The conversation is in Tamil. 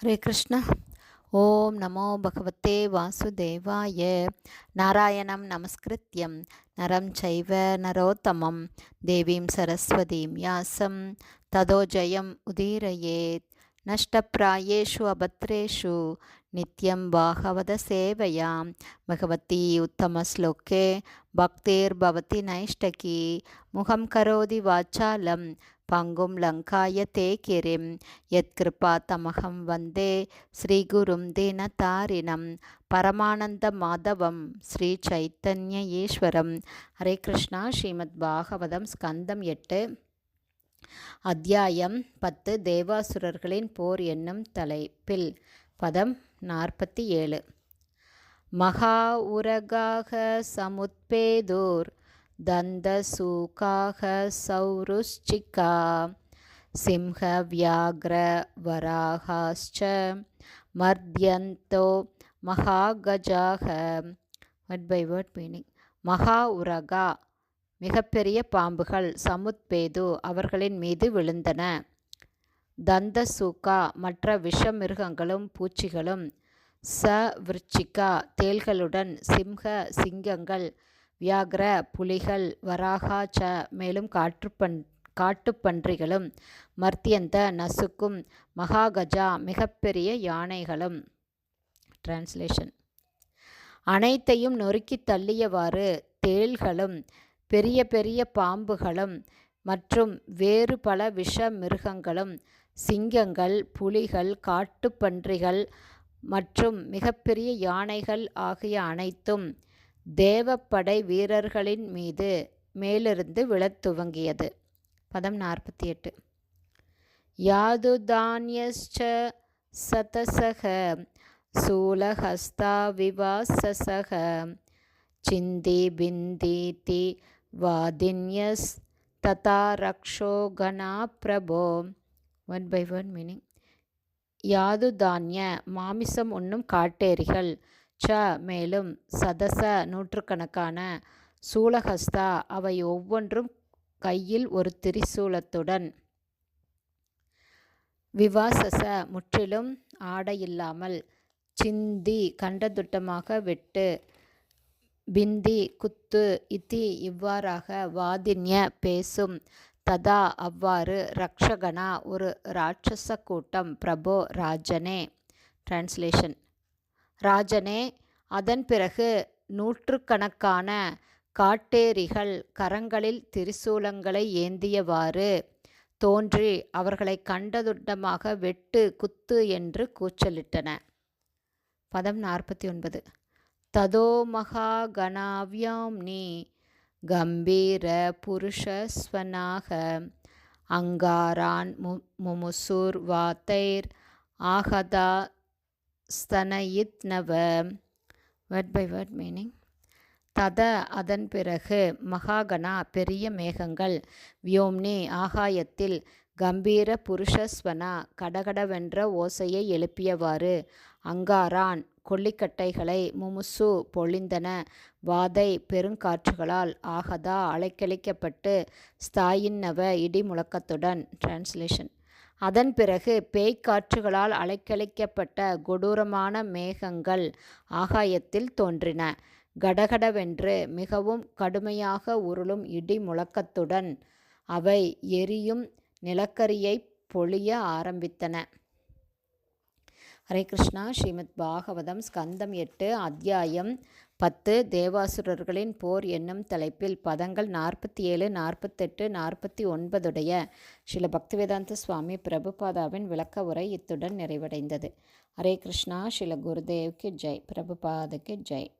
हरे कृष्ण। ॐ नमो भगवते वासुदेवाय। नारायणं नमस्कृत्यं। नरं चैव नरोत्तमं। देवीं सरस्वतीं यासं। ततो जयम् उदीरयेत्। नष्टप्रायेषु अभद्रेषु नित्यं बाहवदसेवयां भगवती उत्तमश्लोके। भक्तिर्भवति नैष्टकी। मुखं करोति वाचालं। பங்கும் லங்காய தே கிரிம் யத்கிருபா தமகம் வந்தே ஸ்ரீகுரும் தீனதாரிணம் பரமானந்த மாதவம் ஸ்ரீ சைத்தன்ய ஈஸ்வரம். ஹரே கிருஷ்ணா ஸ்ரீமத் பாகவதம் ஸ்கந்தம் எட்டு. அத்தியாயம் பத்து. தேவாசுரர்களின் போர் என்னும் தலைப்பில் பதம் நாற்பத்தி ஏழு. மகா உரகாக சமுத்பேதோர் दन्तसूकाः सौरुश्चिका सिंहव्याघ्रवराहाश्च मर्द्यन्तो மகாகஜாக வட் பை வேர்ட் மீனிங் மகா உரகா மிகப்பெரிய பாம்புகள் சமுத்பேது அவர்களின் மீது விழுந்தன தந்தசூகா மற்ற விஷ மிருகங்களும் பூச்சிகளும் ச விருச்சிகா தேள்களுடன் சிம்ஹ சிங்கங்கள் வியாகிர புலிகள் வராகா ச மேலும் காற்றுப்பன் காட்டுப்பன்றிகளும் மர்த்தியந்த நசுக்கும் மகாகஜா மிகப்பெரிய யானைகளும். டிரான்ஸ்லேஷன் அனைத்தையும் நொறுக்கி தள்ளியவாறு தேள்களும் பெரிய பெரிய பாம்புகளும் மற்றும் வேறு பல விஷ மிருகங்களும் சிங்கங்கள் புலிகள் காட்டுப்பன்றிகள் மற்றும் மிகப்பெரிய யானைகள் ஆகிய அனைத்தும் தேவப்படை வீரர்களின் மீது மேலிருந்து விழத் துவங்கியது. பதம் நாற்பத்தி எட்டு. யாதுதான்யச்ச சதசக சூலஹஸ்தா விவாசசக சிந்தி பிந்தீதி வாதின்யஸ் ததா ரக்ஷோ கணா பிரபோ. ஒன் பை ஒன் மீனிங் யாது தானிய மாமிசம் உண்ணும் காட்டேரிகள் ச மேலும் சதச நூற்றுக்கணக்கான சூலஹஸ்தா அவை ஒவ்வொன்றும் கையில் ஒரு திரிசூலத்துடன். விவாசச முற்றிலும் ஆடையில்லாமல் சிந்தி கண்டதுட்டமாக வெட்டு. பிந்தி குத்து இத்தி இவ்வாறாக வாதின்ய பேசும். ததா அவ்வாறு ரக்ஷகனா ஒரு ராட்சச கூட்டம். பிரபோ ராஜனே. டிரான்ஸ்லேஷன் ராஜனே அதன் பிறகு நூற்றுக்கணக்கான காட்டேரிகள் கரங்களில் திரிசூலங்களை ஏந்தியவாறு தோன்றி அவர்களை கண்டதுண்டமாக வெட்டு குத்து என்று கூச்சலிட்டன. பதம் நாற்பத்தி ஒன்பது ததோ மகா நீ கம்பீர புருஷஸ்வனாக அங்காரான் மு முமுசூர் வாத்தைர் ஆகதா ஸ்தனயித்னவ. வேர்ட் பை வேர்ட் மீனிங் தத அதன் பிறகு மகாகணா பெரிய மேகங்கள். வியோம்னி ஆகாயத்தில் கம்பீர புருஷஸ்வனா கடகடவென்ற ஓசையை எழுப்பியவாறு. அங்காரான் கொல்லிக்கட்டைகளை முமுசு பொழிந்தன. வாதை பெருங்காற்றுகளால் ஆகதா அலைக்கழிக்கப்பட்டு ஸ்தாயின்னவ இடி முழக்கத்துடன். டிரான்ஸ்லேஷன் அதன் பிறகு பேய்க்காற்றுகளால் அலைக்கழிக்கப்பட்ட கொடூரமான மேகங்கள் ஆகாயத்தில் தோன்றின. கடகடவென்று மிகவும் கடுமையாக உருளும் இடி முழக்கத்துடன் அவை எரியும் நிலக்கரியை பொழிய ஆரம்பித்தன. ஹரே கிருஷ்ணா. ஸ்ரீமத் பாகவதம் ஸ்கந்தம் எட்டு அத்தியாயம் பத்து தேவாசுரர்களின் போர் என்னும் தலைப்பில் பதங்கள் நாற்பத்தி ஏழு நாற்பத்தெட்டு நாற்பத்தி ஒன்பதுடைய ஸ்ரீல பக்திவேதாந்த சுவாமி பிரபுபாதாவின் விளக்க உரை இத்துடன் நிறைவடைந்தது. ஹரே கிருஷ்ணா ஸ்ரீல குருதேவ்க்கு ஜெய் பிரபுபாதுக்கு ஜெய்.